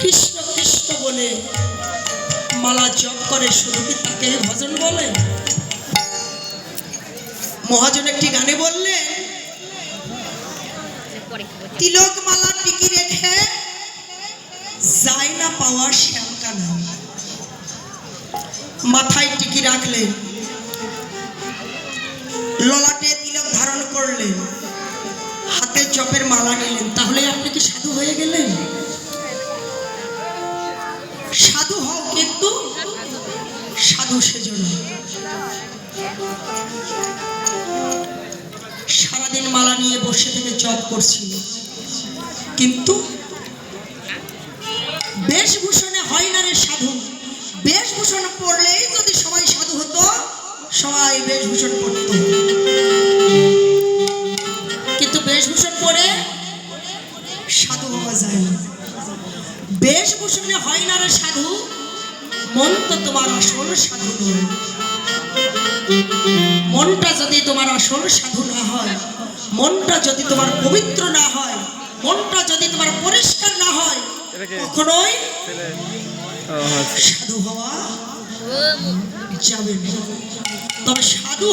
কৃষ্ণ কৃষ্ণ বলে। মালা জপ করে, শুধু কি তাকে ভজন বলে? মহাজন একটি গানে বললেন, তিলক মালা টিকি রেখে যায় না পাওয়ার শ্যামকানা মাথায় টিকি রাখলেন ললাটে তিলক ধারণ করলেন হাতে জপের মালা নিলেন। তাহলে সাধু হও কিন্তু সাধু সেজন্য। সারাদিন মালা নিয়ে বসে থেকে জপ করছি। কিন্তু বেশভূষণে হয় না রে সাধু। বেশভূষণ পড়লেই যদি সবাই সাধু হতো, সবাই বেশভূষণ পড়তো। কিন্তু বেশভূষণ পরে সাধু হওয়া যায় না। বেশভূষণে হয় না রে সাধু। মন তো তোমার আসল সাধু নয়। মনটা যদি তোমার আসল সাধু না হয় মনটা যদি তোমার পবিত্র না হয় মনটা যদি তোমার পরিষ্কার না হয় কখনোই সাধু হওয়া যাবে তবে সাধু